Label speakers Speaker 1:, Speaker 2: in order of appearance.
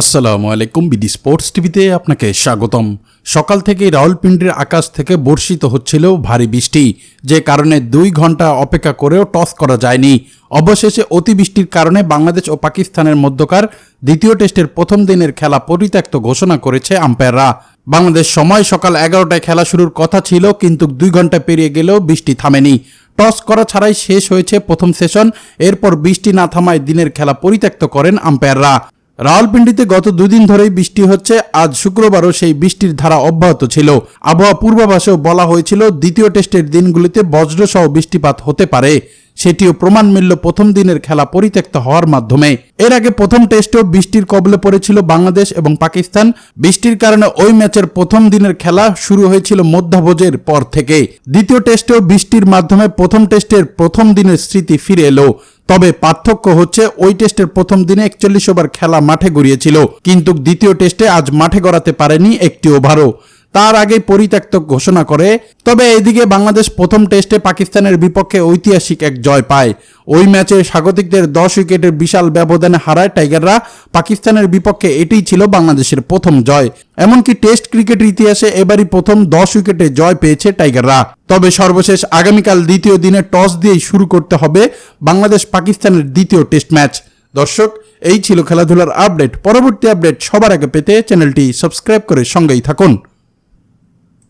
Speaker 1: আসসালামু আলাইকুম BD sports টিভিতে আপনাকে স্বাগতম। সকাল থেকেই রাওয়ালপিন্ডির আকাশ থেকে বর্ষিত হচ্ছিল ভারী বৃষ্টি। যে কারণে দুই ঘণ্টা অপেক্ষা করেও টস করা যায়নি। অবশেষে অতিবৃষ্টির কারণে বাংলাদেশ ও পাকিস্তানের মধ্যকার দ্বিতীয় টেস্টের প্রথম দিনের খেলা পরিত্যক্ত ঘোষণা করেছে আম্পায়াররা। বাংলাদেশ সময় সকাল এগারোটায় খেলা শুরুর কথা ছিল, কিন্তু দুই ঘণ্টা পেরিয়ে গেলেও বৃষ্টি থামেনি। টস করা ছাড়াই শেষ হয়েছে প্রথম সেশন। এরপর বৃষ্টি না থামায় দিনের খেলা পরিত্যক্ত করেন আম্পায়াররা। রাওয়ালপিন্ডিতে গত দুদিন ধরেই বৃষ্টি হচ্ছে। আজ শুক্রবারও সেই বৃষ্টির ধারা অব্যাহত ছিল। আবহাওয়া পূর্বাভাসেও বলা হয়েছিল, দ্বিতীয় টেস্টের দিনগুলিতে বজ্রসহ বৃষ্টিপাত হতে পারে। সেটিও প্রমাণ মিলল প্রথম দিনের খেলা পরিত্যক্ত হওয়ার মাধ্যমে। এর আগে প্রথম টেস্টেও বৃষ্টির কবলে পড়েছিল বাংলাদেশ এবং পাকিস্তান। বৃষ্টির কারণে ওই ম্যাচের প্রথম দিনের খেলা শুরু হয়েছিল মধ্যাভোজের পর থেকে। দ্বিতীয় টেস্টেও বৃষ্টির মাধ্যমে প্রথম টেস্টের প্রথম দিনের স্মৃতি ফিরে এলো। তবে পার্থক্য হচ্ছে ওই টেস্টের প্রথম দিনে একচল্লিশ ওভার খেলা মাঠে গড়িয়েছিল। কিন্তু দ্বিতীয় টেস্টে আজ মাঠে গড়াতে পারেনি একটি ওভারও। তার আগে পরিত্যক্ত ঘোষণা করে। তবে এদিকে বাংলাদেশ প্রথম টেস্টে পাকিস্তানের বিপক্ষে ঐতিহাসিক এক জয় পায়। ওই ম্যাচে স্বাগতিকদের দশ উইকেটের বিশাল ব্যবধানে হারায় টাইগাররা। পাকিস্তানের বিপক্ষে এটিই ছিল বাংলাদেশের প্রথম জয়। এমনকি টেস্ট ক্রিকেটের ইতিহাসে এবারই প্রথম দশ উইকেটে জয় পেয়েছে টাইগাররা। তবে সর্বশেষ আগামীকাল দ্বিতীয় দিনে টস দিয়েই শুরু করতে হবে বাংলাদেশ পাকিস্তানের দ্বিতীয় টেস্ট ম্যাচ। দর্শক, এই ছিল খেলাধুলার আপডেট। পরবর্তী আপডেট সবার আগে পেতে চ্যানেলটি সাবস্ক্রাইব করে সঙ্গেই থাকুন।